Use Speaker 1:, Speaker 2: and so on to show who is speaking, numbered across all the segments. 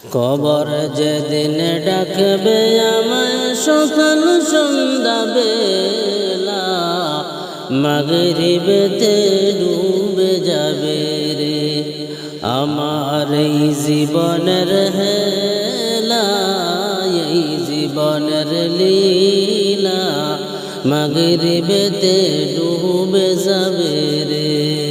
Speaker 1: কবর যেদিন ডাকবে, আমায় সকাল সন্ধ্যা বেলা মাগরিবেতে ডুবে যাবে রে। আমার এই জীবনের হেলা, এই জীবনের লীলা মাগরিবেতে ডুবে যাবে রে।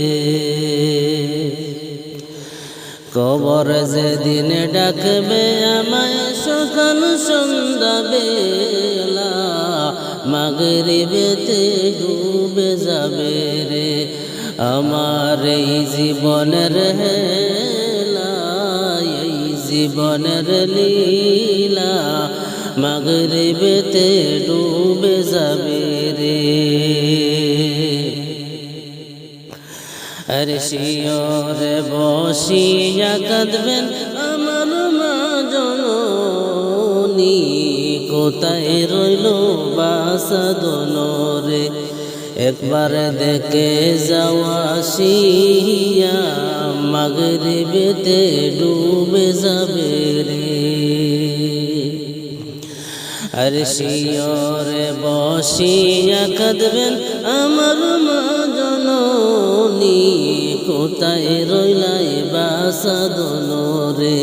Speaker 1: কবর যেদিন ডাকবে আমায় সকাল সন্ধ্যা বেলা, মাগরিবেতে ডুবে যাবে রে আমার এই জীবনের হেলা, এই জীবনের লীলা, মাগরিবেতে ডুবে যাবে আর শিয়রে বসিয়া কাঁদবেন আমার মা জননী। কোথায় রইল বাসা দনরে একবার দেখে যাওয়া শিয়া মাগরিবেতে ডুবে যাবে রে। আর বসিয়া কাঁদবেন আমার মা জননী কোথায় রইলাই বাসা দনরে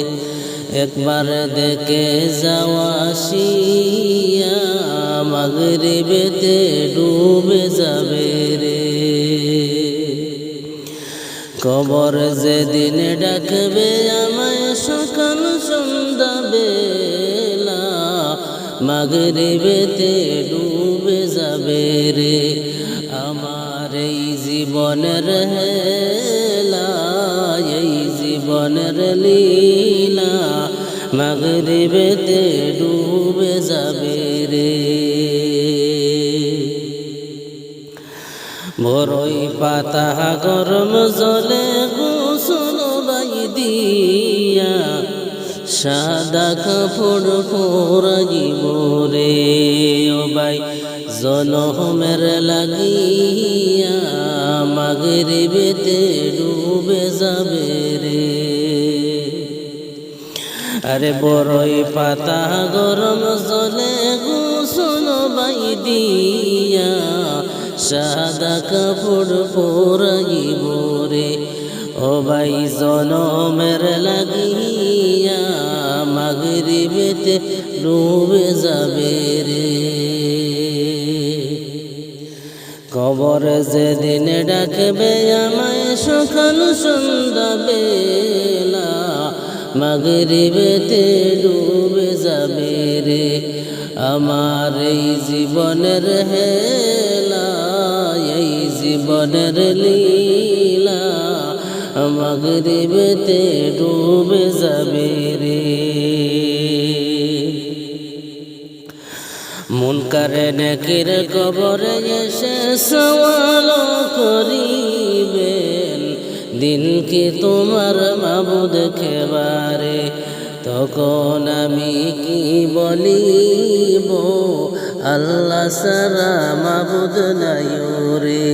Speaker 1: একবার দেখে যাওয়া শিয়া মাগরিবেতে ডুবে যাবে রে। কবর যেদিন ডাকবে আমায় সকাল সন্ধ্যা বেলা, মাগরিবেতে ডুবে যাবে রে। এই জীবনের হেলা এই জীবনের লীলা, মাগরিবেতে ডুবে যাবে রে। বড়ই পাতা গরম জলে গোসল বাই দিয়া, সাদা কাপড় পরাইব রে। ও বাই জনমের লাগিয়া মাগরিবেতে ডুবে যাবে রে। আরে বড়ই পাতা গরম জলে গোসল বাই দিয়া, সাদা কাপড় পরাইব রে। ও ভাই জনমের লাগিয়া মাগরিবেতে ডুবে যাবে রে। কবর যেদিন ডাকবে আমায় সকাল সন্ধ্যা মাগরিবেতে ডুবে যাবে রে আমার এই জীবনের হেলা, এই জীবনের লীলা, মাগরিবেতে ডুবে যাবে রে। মন করে নাকির কবরে এসে সওয়াল করিবেন। দিন কি তোমার মাবুদ খেবারে? তখন আমি কি বলিব? আল্লাহ সারা মাবুদ নাই রে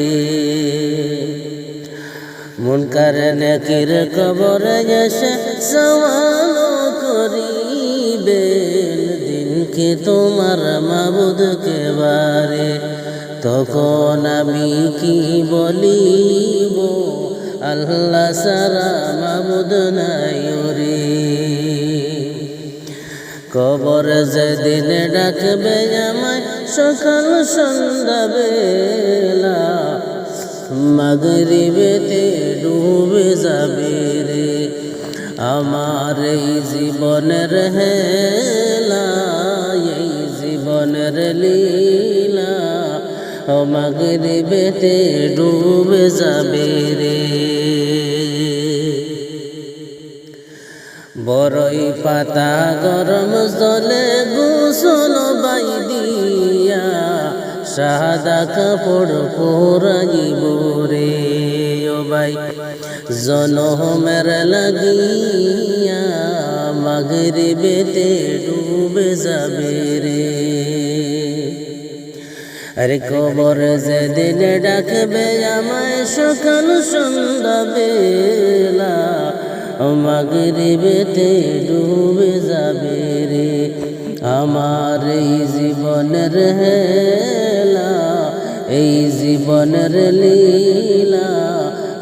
Speaker 1: মন করে নাকির কবরে এসে সওয়াল করিবেন দিনকে তোমার মাবুদ কেবারে তখন আমি কি বলিব, আল্লাহ সারা মাবুদ নাই রে কবর যেদিন ডাকবে আমায় সকাল সন্ধ্যা বেলা, মাগরিবেতে ডুবে যাবে রে। আমার এই জীবনের এই লীলা, ও মাগরিবেতে ডুবে যাবে রে। বড়ই পাতা গরম জলে গোসল বাই দিয়া সাদা কাপড় পরাইব রে। ও ভাই জনমের লাগিয়া মাগরিবেতে ডুবে যাবে রে। আরে কবর যেদিন ডাকবে আমায় সকাল সন্ধ্যা বেলা মাগরিবেতে ডুবে যাবে রে আমার এই জীবনের হেলা, এই জীবনের লীলা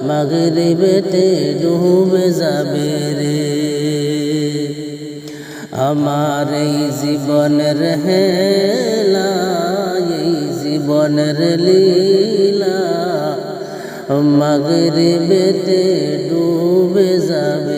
Speaker 1: মাগরিবেতে ডুবে যাবে রে। আমার এই জীবনের হেলা জীবনের লীলা মাগরিবেতে ডুবে